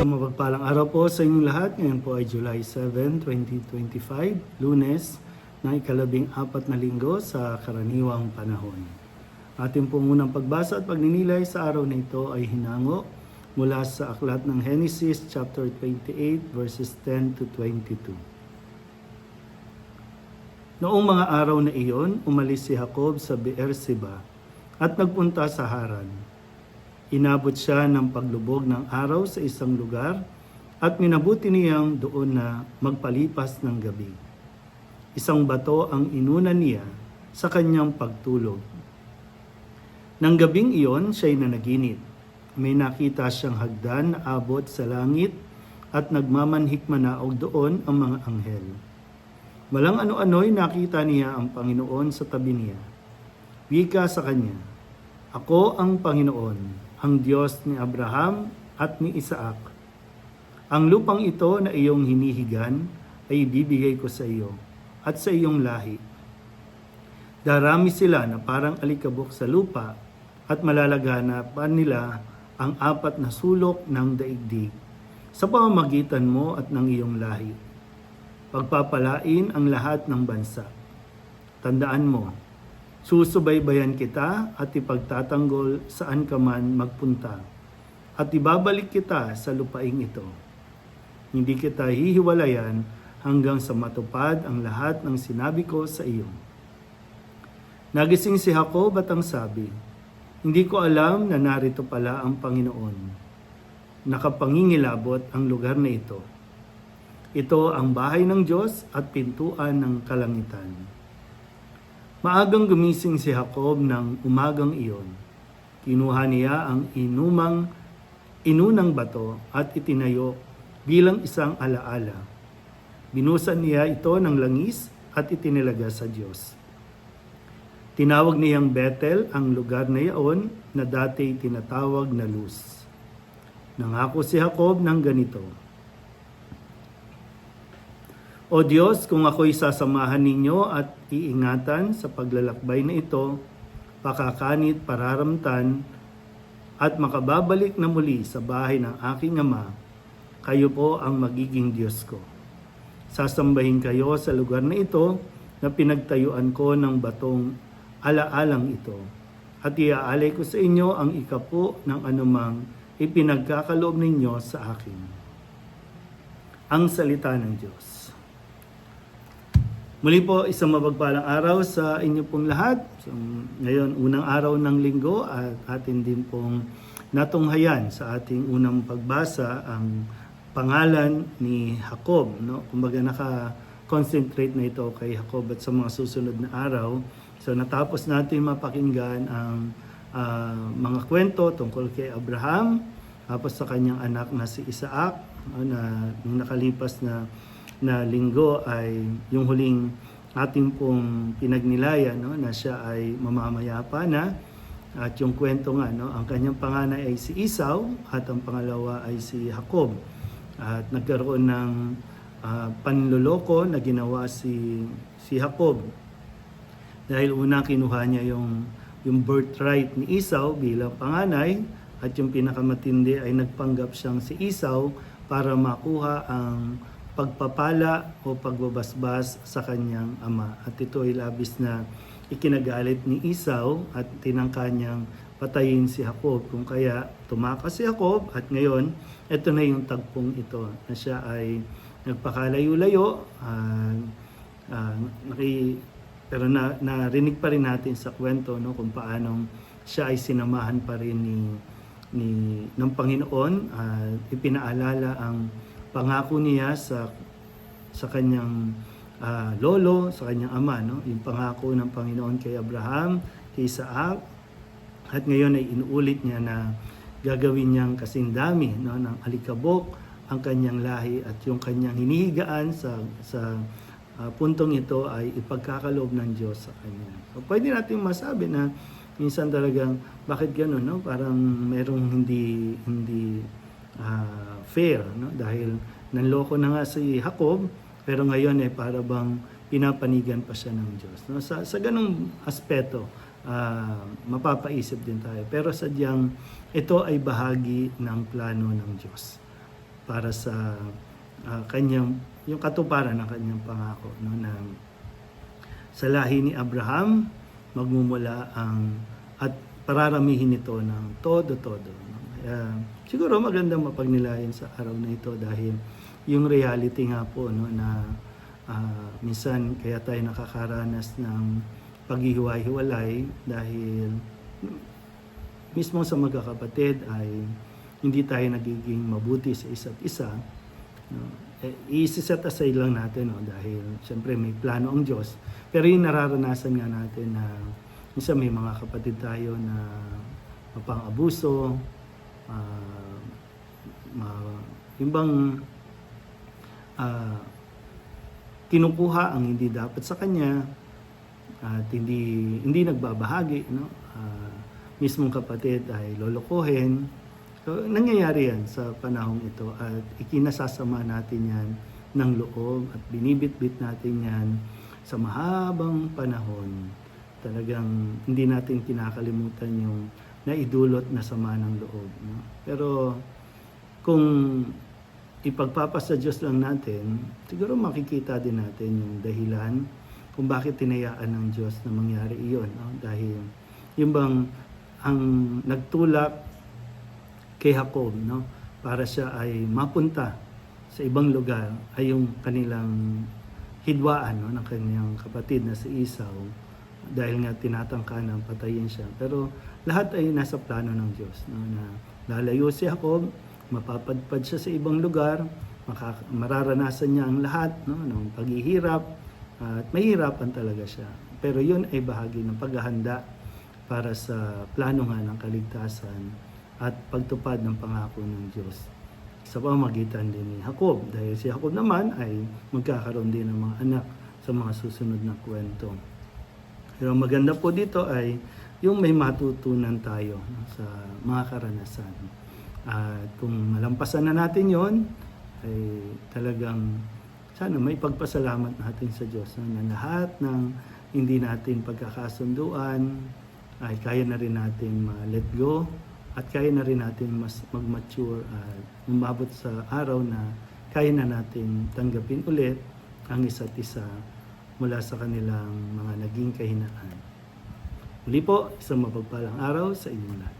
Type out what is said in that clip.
Mapagpalang araw po sa inyong lahat, ngayon po ay July 7, 2025, lunes, na ikalabing apat na linggo sa karaniwang panahon. Ating pong unang pagbasa at pagninilay sa araw na ito ay hinango mula sa aklat ng Genesis chapter 28 verses 10 to 22. Noong mga araw na iyon, umalis si Jacob sa Beersheba at nagpunta sa Haran. Inabot siya ng paglubog ng araw sa isang lugar at minabuti niyang doon na magpalipas ng gabi. Isang bato ang inuna niya sa kanyang pagtulog. Nang gabing iyon, siya'y nanaginip. May nakita siyang hagdan na abot sa langit at nagmamanhik manaog doon ang mga anghel. Walang ano-ano'y nakita niya ang Panginoon sa tabi niya. Wika sa kanya, Ako ang Panginoon, ang Diyos ni Abraham at ni Isaac. Ang lupang ito na iyong hinihigan ay ibibigay ko sa iyo at sa iyong lahi. Darami sila na parang alikabok sa lupa at malalaganapan nila ang apat na sulok ng daigdig sa pamamagitan mo at ng iyong lahi. Pagpapalain ang lahat ng bansa. Tandaan mo, susubaybayan kita at ipagtatanggol saan ka man magpunta at ibabalik kita sa lupaing ito. Hindi kita hihiwalayan hanggang sa matupad ang lahat ng sinabi ko sa iyo. Nagising si Jacob at ang sabi, Hindi ko alam na narito pala ang Panginoon. Nakapangingilabot ang lugar na ito. Ito ang bahay ng Diyos at pintuan ng kalangitan. Maagang gumising si Jacob ng umagang iyon. Kinuha niya ang inumang inunang bato at itinayo bilang isang alaala. Binusan niya ito ng langis at itinilaga sa Diyos. Tinawag niyang Bethel ang lugar na iyon na dati tinatawag na Luz. Nangako si Jacob ng ganito, O Diyos, kung ako'y sasamahan ninyo at iingatan sa paglalakbay na ito, pakakanit, pararamtan, at makababalik na muli sa bahay ng aking ama, kayo po ang magiging Diyos ko. Sasambahin kayo sa lugar na ito na pinagtayuan ko ng batong alaalang ito. At iaalay ko sa inyo ang ikapo ng anumang ipinagkakaloob ninyo sa akin. Ang salita ng Diyos. Muli po, isang mapagpalang araw sa inyo pong lahat. So, ngayon, unang araw ng linggo at atin din pong natunghayan sa ating unang pagbasa ang pangalan ni Jacob. No? Kumbaga naka-concentrate na ito kay Jacob at sa mga susunod na araw. So natapos natin mapakinggan ang ah, mga kwento tungkol kay Abraham, tapos sa kanyang anak na si Isaac, no, na nakalipas na na linggo ay yung huling ating pong pinagnilayan no na siya ay mamamayapa na. At yung kwento nga no ang kanyang panganay ay si Esau at ang pangalawa ay si Jacob. At nagkaroon ng ah, panloloko na ginawa si si Jacob. Dahil una kinuha niya yung yung birthright ni Esau bilang panganay at yung pinakamatindi ay nagpanggap siyang si Esau para makuha ang pagpapala o pagbabasbas sa kanyang ama. At ito ay labis na ikinagalit ni Esau at tinangka niyang patayin si Jacob. Kung kaya tumakas si Jacob at ngayon ito na yung tagpong ito na siya ay nagpakalayo-layo ah, ah, naki, pero na, narinig pa rin natin sa kwento no, kung paano siya ay sinamahan pa rin ni, ni ng Panginoon at ipinaalala ang pangako niya sa sa kanyang ah, lolo, sa kanyang ama, no? Yung pangako ng Panginoon kay Abraham, kay Isaac, at ngayon ay inuulit niya na gagawin niyang kasing dami no, ng alikabok ang kanyang lahi at yung kanyang hinihigaan sa sa ah, puntong ito ay ipagkakaloob ng Diyos sa kanya. So pwede nating masabi na minsan talagang bakit gano'n no? Parang merong hindi hindi ah, fair no? Dahil nanloko na nga si Jacob pero ngayon eh para bang pinapanigan pa siya ng Diyos no? Sa sa ganung aspeto ah, mapapaisip din tayo. Pero sadyang ito ay bahagi ng plano ng Diyos para sa ah, kanyang yung katuparan ng kanyang pangako no? Na sa lahi ni Abraham magmumula ang at pararamihin ito ng todo-todo. Kaya, siguro magandang mapagnilayan sa araw na ito dahil yung reality nga po no, na ah, minsan kaya tayo nakakaranas ng paghihiwa-hiwalay dahil mismo sa magkakapatid ay hindi tayo nagiging mabuti sa isa't isa. No? Eh, i-set aside lang natin no? dahil siyempre may plano ang Diyos. Pero yung nararanasan nga natin na minsan may mga kapatid tayo na mapang-abuso, ah, ma- yung bang ah, kinukuha ang hindi dapat sa kanya at hindi hindi nagbabahagi no? Ah, mismong kapatid ay lolokohin. So nangyayari yan sa panahong ito at ikinasasama natin yan ng loob at binibitbit natin yan sa mahabang panahon. Talagang hindi natin kinakalimutan yung naidulot na sama ng loob no? pero kung ipagpapasa Diyos lang natin, siguro makikita din natin yung dahilan kung bakit tinayaan ng Diyos na mangyari iyon. No? Dahil yung bang ang nagtulak kay Jacob no? para siya ay mapunta sa ibang lugar ay yung kanilang hidwaan no? ng kanyang kapatid na si Esau dahil nga tinatangka na patayin siya. Pero lahat ay nasa plano ng Diyos no? na lalayo si Jacob, mapapadpad siya sa ibang lugar, makaka- mararanasan niya ang lahat no, ng paghihirap at mahirapan talaga siya. Pero yun ay bahagi ng paghahanda para sa plano nga ng kaligtasan at pagtupad ng pangako ng Diyos sa pamagitan din ni Jacob. Dahil si Jacob naman ay magkakaroon din ng mga anak sa mga susunod na kwento. Pero maganda po dito ay yung may matutunan tayo sa mga karanasan. At kung malampasan na natin yon ay talagang sana may pagpasalamat natin sa Diyos na lahat ng hindi natin pagkakasunduan ay kaya na rin natin ma-let go at kaya na rin natin mas mag-mature at umabot sa araw na kaya na natin tanggapin ulit ang isa't isa mula sa kanilang mga naging kahinaan. Muli po, isang mapagpalang araw sa inyong lahat.